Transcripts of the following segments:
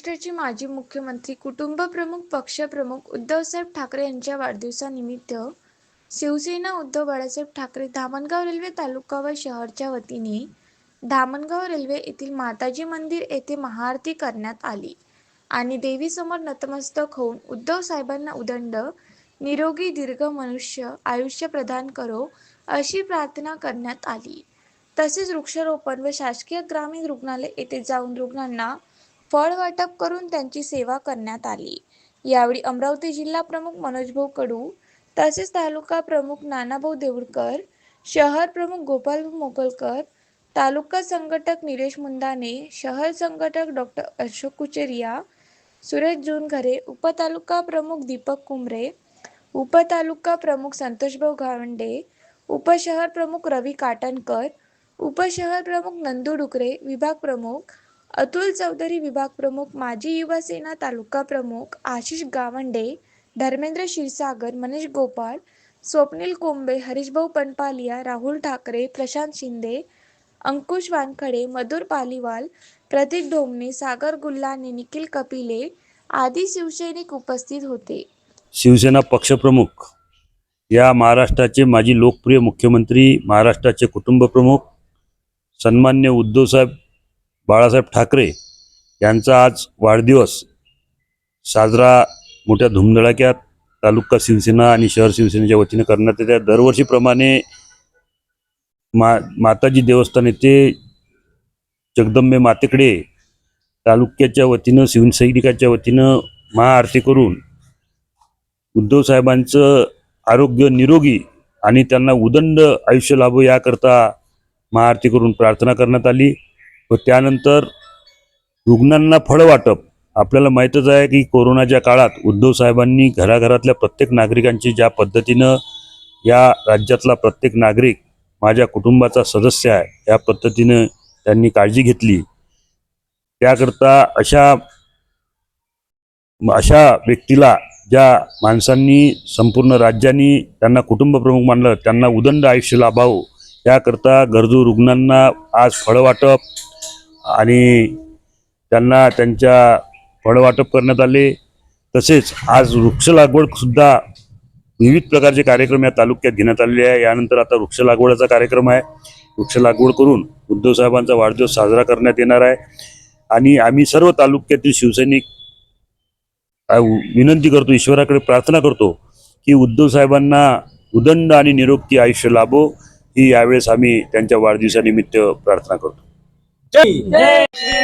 महाराष्ट्राचे माजी मुख्यमंत्री कुटुंबप्रमुख पक्षप्रमुख उद्धवसाहेब ठाकरे यांच्या वाढदिवसानिमित्त शिवसेना उद्धव बाळासाहेब ठाकरे धामणगाव रेल्वे तालुका व शहरच्या वतीने धामणगाव रेल्वे येथील माताजी मंदिर येथे महाआरती करण्यात आली आणि देवीसमोर नतमस्तक होऊन उद्धव साहेबांना उदंड निरोगी दीर्घ मनुष्य आयुष्य प्रदान करो अशी प्रार्थना करण्यात आली. तसेच वृक्षारोपण व शासकीय ग्रामीण रुग्णालय येथे जाऊन रुग्णांना फळ वाटप करून त्यांची सेवा करण्यात आली. यावेळी अमरावती जिल्हा प्रमुख मनोजभाऊ कडू तसेच तालुका प्रमुख नानाभाऊ देऊळकर शहर प्रमुख गोपालभाऊ मोगलकर तालुका संघटक निलेश मुंदाने शहर संघटक डॉक्टर अशोक कुचेरिया सुरेश जुनघरे उपतालुका प्रमुख दीपक कुमरे उपतालुका प्रमुख संतोषभाऊ गावंडे उपशहर प्रमुख रवी काटणकर उपशहर प्रमुख नंदू डुकरे विभाग प्रमुख अतुल चौधरी विभाग प्रमुख माजी युवा सेना तालुका प्रमुख आशिष गावंडे धर्मेंद्र क्षीरसागर मनीष गोपाळ स्वप्नील कोंबे हरीशभाऊ पनपालिया राहुल ठाकरे प्रशांत शिंदे अंकुश वानखडे मधुर पालीवाल प्रतीक ढोमणे सागर गुल्लाने निखिल कपिले आदी शिवसैनिक उपस्थित होते. शिवसेना पक्षप्रमुख या महाराष्ट्राचे माजी लोकप्रिय मुख्यमंत्री महाराष्ट्राचे कुटुंबप्रमुख सन्मान्य उद्धवसाहेब बाळासाहेब ठाकरे यांचा आज वाढदिवस साजरा मोठ्या धुमधडाक्यात तालुका शिवसेना आणि शहर शिवसेनेच्या वतीनं करण्यात येते. दरवर्षीप्रमाणे मा माताजी देवस्थान येथे जगदंबे मातेकडे तालुक्याच्या वतीनं शिवसैनिकाच्या वतीनं महाआरती करून उद्धव साहेबांचं आरोग्य निरोगी आणि त्यांना उदंड आयुष्य लाभो याकरता महाआरती करून प्रार्थना करण्यात आली. व त्यानंतर रुग्णांना फळं वाटप. आपल्याला माहीतच आहे की कोरोनाच्या काळात उद्धव साहेबांनी घराघरातल्या प्रत्येक नागरिकांची ज्या पद्धतीनं या राज्यातला प्रत्येक नागरिक माझ्या कुटुंबाचा सदस्य आहे या पद्धतीनं त्यांनी काळजी घेतली. त्याकरता अशा अशा व्यक्तीला ज्या माणसांनी संपूर्ण राज्यांनी त्यांना कुटुंबप्रमुख मानलं त्यांना उदंड आयुष्य लाभावं त्याकरता गरजू रुग्णांना आज फळं वाटप आणि त्यांना त्यांच्या फळवाटप करण्यात आले. तसेच आज वृक्ष लागवडसुद्धा विविध प्रकारचे कार्यक्रम या तालुक्यात घेण्यात आलेले आहे. यानंतर आता वृक्ष लागवडाचा कार्यक्रम आहे. वृक्ष लागवड करून उद्धवसाहेबांचा वाढदिवस साजरा करण्यात येणार आहे. आणि आम्ही सर्व तालुक्यातील शिवसैनिक विनंती करतो ईश्वराकडे प्रार्थना करतो की उद्धवसाहेबांना उदंड आणि निरोगी आयुष्य लाभो. ही यावेळेस आम्ही त्यांच्या वाढदिवसानिमित्त प्रार्थना करतो. ಜೈ ಜಯ ಶ್ರೀ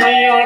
ಮಯ್ಯ